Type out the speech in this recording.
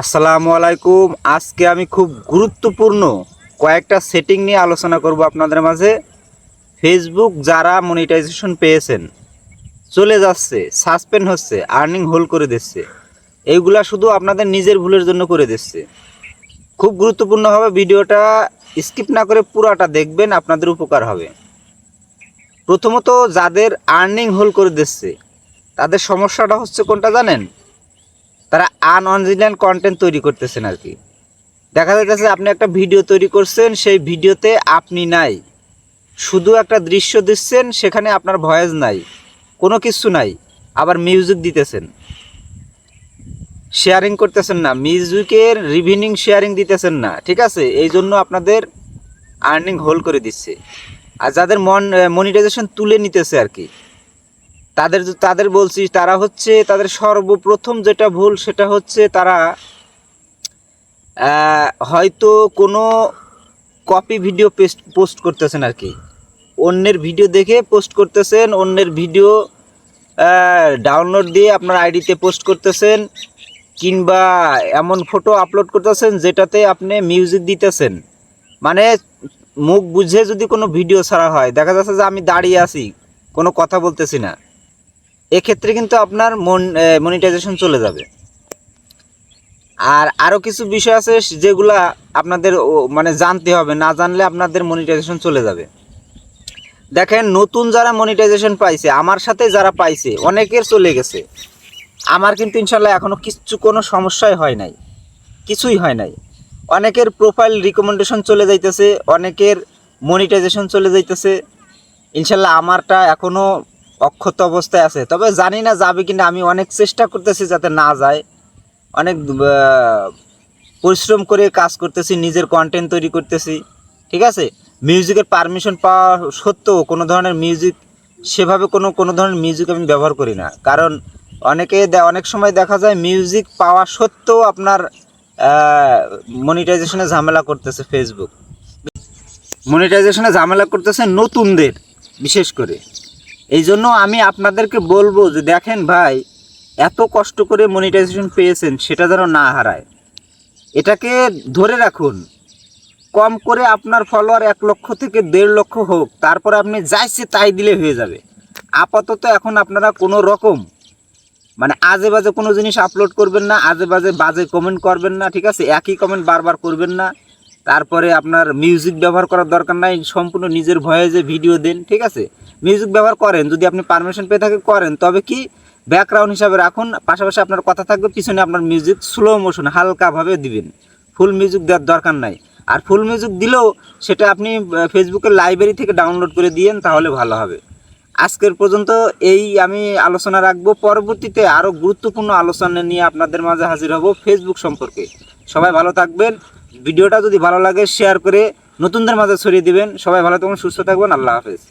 আসসালামু আলাইকুম। আজকে আমি খুব গুরুত্বপূর্ণ কয়েকটা সেটিং নিয়ে আলোচনা করব আপনাদের মাঝে। ফেসবুক যারা মনিটাইজেশন পেয়েছেন, চলে যাচ্ছে সাসপেন্ড হচ্ছে আর্নিং হোল করে দিচ্ছে এইগুলা শুধু আপনাদের নিজের ভুলের জন্য করে দিচ্ছে। খুব গুরুত্বপূর্ণভাবে ভিডিওটা স্কিপ না করে পুরাটা দেখবেন, আপনাদের উপকার হবে। প্রথমত, যাদের আর্নিং হোল করে দিচ্ছে, তাদের সমস্যাটা হচ্ছে কোনটা জানেন? তারা আনঅরিজিনাল কন্টেন্ট তৈরি করতেছেন আর কি। দেখা যাচ্ছে আপনি একটা ভিডিও তৈরি করছেন, সেই ভিডিওতে আপনি নাই। শুধু একটা দৃশ্য দিচ্ছেন, সেখানে আপনার ভয়েস নাই, কোনো কিছু নাই, আবার মিউজিক দিতেছেন। শেয়ারিং করতেছেন না মিউজিকের রিভিনিং শেয়ারিং দিতেছেন না, ঠিক আছে? এই জন্য আপনাদের আর্নিং হোল করে দিচ্ছে। আর যাদের মন মনিটাইজেশন তুলে নিতেছে আর কি। তাদের তাদের বলছি, তারা হচ্ছে তাদের সর্বপ্রথম যেটা ভুল সেটা হচ্ছে তারা হয়তো কোনো কপি ভিডিও পেস্ট পোস্ট করতেছেন আর কি। অন্যের ভিডিও দেখে পোস্ট করতেছেন, অন্যের ভিডিও ডাউনলোড দিয়ে আপনার আইডিতে পোস্ট করতেছেন, কিংবা এমন ফটো আপলোড করতেছেন যেটাতে আপনি মিউজিক দিতেছেন। মানে মুখ বুঝে যদি কোনো ভিডিও ছাড়া হয়, দেখা যাচ্ছে যে আমি দাঁড়িয়ে আছি, কোনো কথা বলতেছি না। এক্ষেত্রে কিন্তু আপনার মন মনিটাইজেশন চলে যাবে। আর আরও কিছু বিষয় আছে যেগুলা আপনাদের মানে জানতে হবে, না জানলে আপনাদের মনিটাইজেশন চলে যাবে। দেখেন, নতুন যারা মনিটাইজেশন পাইছে, আমার সাথে যারা পাইছে, অনেকের চলে গেছে। আমার কিন্তু ইনশাল্লাহ এখনও কিচ্ছু কোনো সমস্যাই হয় নাই। কিছুই হয় নাই। অনেকের প্রোফাইল রিকমেন্ডেশন চলে যাইতেছে, অনেকের মনিটাইজেশন চলে যাইতেছে। ইনশাল্লাহ আমারটা এখনও অক্ষত অবস্থায় আছে। তবে জানি না যাবে কিনা, আমি অনেক চেষ্টা করতেছি যাতে না যায়। অনেক পরিশ্রম করে কাজ করতেছি, নিজের কন্টেন্ট তৈরি করতেছি। ঠিক আছে? মিউজিকের পারমিশন পাওয়া সত্ত্বেও কোনো ধরনের মিউজিক সেভাবে কোনো কোনো ধরনের মিউজিক আমি ব্যবহার করি না। কারণ অনেকে অনেক সময় দেখা যায় মিউজিক পাওয়া সত্ত্বেও আপনার মনিটাইজেশনে ঝামেলা করতেছে ফেসবুক মনিটাইজেশনে ঝামেলা করতেছে নতুনদের, বিশেষ করে। এই জন্য আমি আপনাদেরকে বলব যে দেখেন ভাই, এত কষ্ট করে মনিটাইজেশন পেয়েছেন, সেটা যেন না হারায়। এটাকে ধরে রাখুন, কম করে আপনার ফলোয়ার এক লক্ষ থেকে দেড় লক্ষ হোক, তারপরে আপনি যাইছে তাই দিলে হয়ে যাবে। আপাতত এখন আপনারা কোনো রকম মানে আজে বাজে কোনো জিনিস আপলোড করবেন না আজে বাজে বাজে কমেন্ট করবেন না, ঠিক আছে? একই কমেন্ট বারবার করবেন না। তারপরে আপনার মিউজিক ব্যবহার করার দরকার নাই, সম্পূর্ণ নিজের ভয়ে যে ভিডিও দেন, ঠিক আছে? মিউজিক ব্যবহার করেন, যদি আপনি পারমিশন পেয়ে থাকেন, করেন। তবে কি ব্যাকগ্রাউন্ড হিসাবে রাখুন, পাশাপাশি আপনার কথা থাকবে, পিছনে আপনার মিউজিক স্লো মোশন হালকাভাবে দিবেন। ফুল মিউজিক দেওয়ার দরকার নাই। আর ফুল মিউজিক দিলেও সেটা আপনি ফেসবুকের লাইব্রেরি থেকে ডাউনলোড করে দিয়েন, তাহলে ভালো হবে। আজকের পর্যন্ত এই আমি আলোচনা রাখব। পরবর্তীতে আরও গুরুত্বপূর্ণ আলোচনা নিয়ে আপনাদের মাঝে হাজির হব ফেসবুক সম্পর্কে। সবাই ভালো থাকবেন। ভিডিওটা যদি ভালো লাগে শেয়ার করে নতুনদের মাঝে ছড়িয়ে দিবেন। সবাই ভালো থাকবেন, সুস্থ থাকবেন। আল্লাহ হাফেজ।